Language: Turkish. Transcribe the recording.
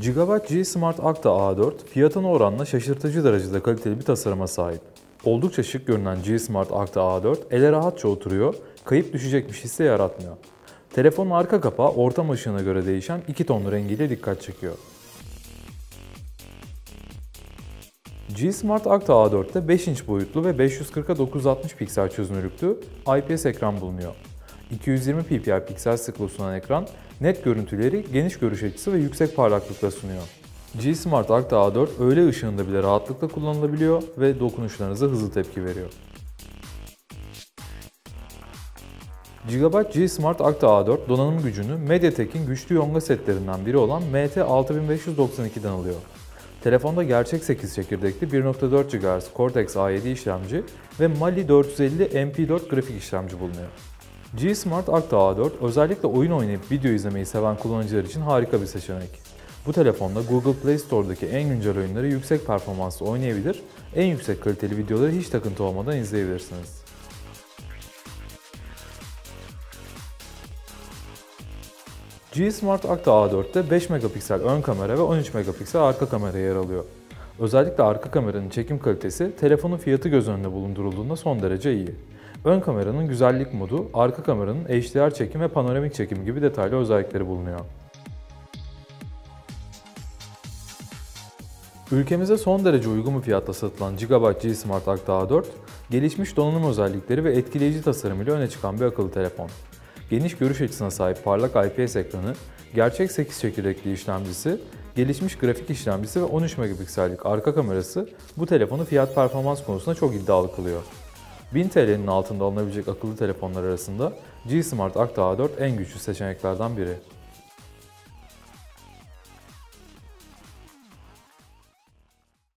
Gigabyte G Smart Acta A4 fiyatına oranla şaşırtıcı derecede kaliteli bir tasarıma sahip. Oldukça şık görünen G Smart Acta A4 ele rahatça oturuyor, kayıp düşecekmiş hissi yaratmıyor. Telefonun arka kapağı ortam ışığına göre değişen iki tonlu rengiyle dikkat çekiyor. G Smart Acta A4'te 5 inç boyutlu ve 540'a 960 piksel çözünürlüklü IPS ekran bulunuyor. 220 ppi piksel sıklığı sunan ekran, net görüntüleri geniş görüş açısı ve yüksek parlaklıkla sunuyor. G Smart Acta A4 öğle ışığında bile rahatlıkla kullanılabiliyor ve dokunuşlarınıza hızlı tepki veriyor. Gigabyte G Smart Acta A4 donanım gücünü MediaTek'in güçlü yonga setlerinden biri olan MT6592'den alıyor. Telefonda gerçek 8 çekirdekli 1.4 GHz Cortex A7 işlemci ve Mali 450 MP4 grafik işlemci bulunuyor. G Smart Acta A4 özellikle oyun oynayıp video izlemeyi seven kullanıcılar için harika bir seçenek. Bu telefonda Google Play Store'daki en güncel oyunları yüksek performansla oynayabilir, en yüksek kaliteli videoları hiç takıntı olmadan izleyebilirsiniz. G Smart Acta A4'te 5 megapiksel ön kamera ve 13 megapiksel arka kamera yer alıyor. Özellikle arka kameranın çekim kalitesi telefonun fiyatı göz önünde bulundurulduğunda son derece iyi. Ön kameranın güzellik modu, arka kameranın HDR çekim ve panoramik çekim gibi detaylı özellikleri bulunuyor. Ülkemize son derece uygun bir fiyatta satılan Gigabyte G Smart Acta A4, gelişmiş donanım özellikleri ve etkileyici tasarımıyla öne çıkan bir akıllı telefon. Geniş görüş açısına sahip parlak IPS ekranı, gerçek 8 çekirdekli işlemcisi, gelişmiş grafik işlemcisi ve 13 megapiksellik arka kamerası bu telefonu fiyat performans konusunda çok iddialı kılıyor. 1000 TL'nin altında alınabilecek akıllı telefonlar arasında G Smart Acta A4 en güçlü seçeneklerden biri.